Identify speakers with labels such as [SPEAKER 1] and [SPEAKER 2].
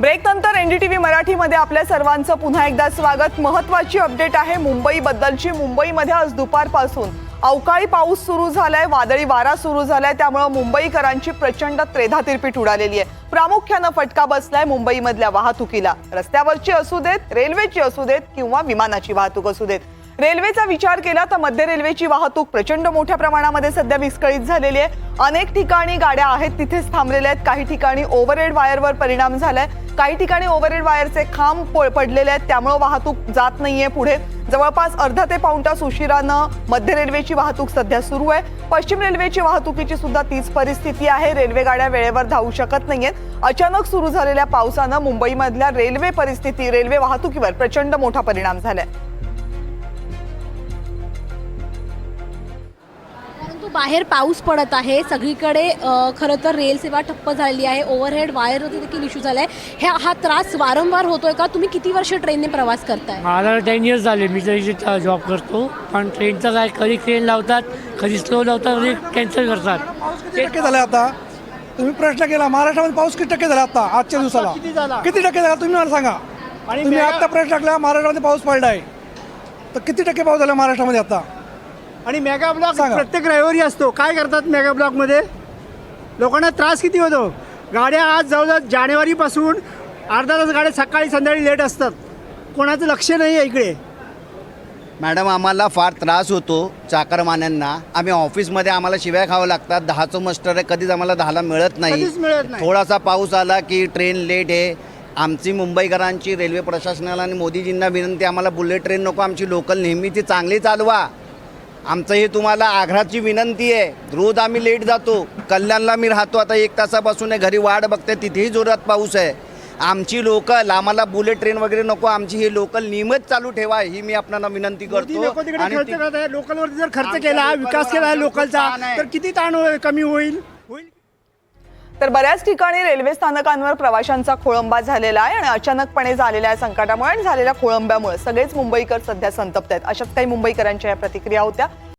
[SPEAKER 1] Break नंतर NDTV मराठीमध्ये आपल्या सर्वांचं पुन्हा एकदा स्वागत. महत्वाची अपडेट आहे मुंबई बद्दलची मुंबईमध्ये आज दुपारपासून अवकाळी पाऊस सुरू झालाय वादळी वारा सुरू झालाय त्यामुळे मुंबईकरांची प्रचंड त्रेधातिरपीट उडालेली आहे. प्रामुख्यानं फटका बसलाय मुंबईमधल्या वाहतुकीला. रस्त्यावरची असू देत रेल्वेची असू देत किंवा विमानाची वाहतूक असू देत. रेल्वेचा विचार केला तर मध्य रेल्वेची वाहतूक प्रचंड मोठ्या प्रमाणामध्ये सध्या विस्कळीत झालेली आहे. अनेक ठिकाणी गाड्या आहेत तिथेच थांबलेल्या आहेत. काही ठिकाणी ओव्हरहेड वायरवर परिणाम झालाय. काही ठिकाणी ओव्हरहेड वायरचे खांब पडलेले आहेत. त्यामुळं वाहतूक जात नाहीये पुढे. जवळपास अर्धा ते पाऊण तास उशिरानं मध्य रेल्वेची वाहतूक सध्या सुरू आहे. पश्चिम रेल्वेची वाहतुकीची सुद्धा तीच परिस्थिती आहे. रेल्वे गाड्या वेळेवर धावू शकत नाहीयेत. अचानक सुरू झालेल्या पावसानं मुंबईमधल्या रेल्वे परिस्थिती रेल्वे वाहतुकीवर प्रचंड मोठा परिणाम झालाय.
[SPEAKER 2] परंतु बाहेर पाऊस पडत आहे. सगळीकडे खरं तर रेल सेवा ठप्प झालेली आहे. ओव्हरहेड वायरवरती देखील इश्यू झाला आहे ह्या हा त्रास वारंवार होतोय का? तुम्ही किती वर्ष ट्रेनने प्रवास करताय?
[SPEAKER 3] मला टेन इयर्स झाले. मी तरी जॉब करतो. पण ट्रेनचं काय कधी ट्रेन लावतात कधी स्लो लावतात कधी कॅन्सल करतात.
[SPEAKER 4] किती टक्के झाले आता? तुम्ही प्रश्न केला. महाराष्ट्रामध्ये पाऊस किती टक्के झाला आता? आजच्या दिवसाला.
[SPEAKER 3] किती झाला?
[SPEAKER 4] किती टक्के झाला? तुम्ही मला सांगा.
[SPEAKER 3] आणि
[SPEAKER 4] तुम्ही
[SPEAKER 3] मेगा-
[SPEAKER 4] आता प्रश्न टाकला महाराष्ट्रामध्ये पाऊस पडला आहे तर किती टक्के पाऊस झाला महाराष्ट्रामध्ये आता?
[SPEAKER 5] आणि मेगा ब्लॉक
[SPEAKER 4] सांगा.
[SPEAKER 5] प्रत्येक रविवारी असतो. काय करतात मेगा ब्लॉकमध्ये लोकांना त्रास किती होतो? गाड्या आज जवळजवळ जानेवारीपासून अर्धा तास गाड्या सकाळी संध्याकाळी लेट असतात. कोणाचं लक्ष नाही आहे इकडे.
[SPEAKER 6] मॅडम आम्हाला फार त्रास होतो चाकरमान्यांना. आम्ही ऑफिसमध्ये आम्हाला शिव्या खावं लागतात. दहाचं मस्टर आहे. कधीच आम्हाला दहाला मिळत नाही.
[SPEAKER 5] कधीच मिळत नाही.
[SPEAKER 6] थोडासा पाऊस आला की ट्रेन लेट आहे. आमची मुंबईकरांची रेल्वे प्रशासनाला आणि मोदीजींना विनंती आम्हाला बुलेट ट्रेन नको. आमची लोकल नेहमीची चांगली चालवा. आमचं हे तुम्हाला आग्रहाची विनंती आहे. रोज आम्ही लेट जातो. कल्याणला मी राहतो. आता एक तासापासून आहे. घरी वाट बघते. तिथेही जोरात पाऊस आहे. आमची लोकल आम्हाला बुलेट ट्रेन वगैरे नको. आमची ही लोकल नियमित चालू ठेवा. ही मी आपल्याला विनंती करतो.
[SPEAKER 5] लोक तिकडे
[SPEAKER 6] आणि
[SPEAKER 5] खर्च
[SPEAKER 6] ती-
[SPEAKER 5] करत आहे लोकलवरती जर खर्च केला
[SPEAKER 6] लोकलवर
[SPEAKER 5] विकास केला लोकलचा. तर किती ताण होईल- कमी होईल? होईल?
[SPEAKER 1] तर बऱ्याच ठिकाणी रेल्वे स्थानकांवर प्रवाशांचा खोळंबा झालेला आहे आणि अचानकपणे झालेल्या या संकटामुळे आणि झालेल्या खोळंब्यामुळे सगळेच मुंबईकर सध्या संतप्त आहेत. अशाच काही मुंबईकरांच्या या प्रतिक्रिया होत्या.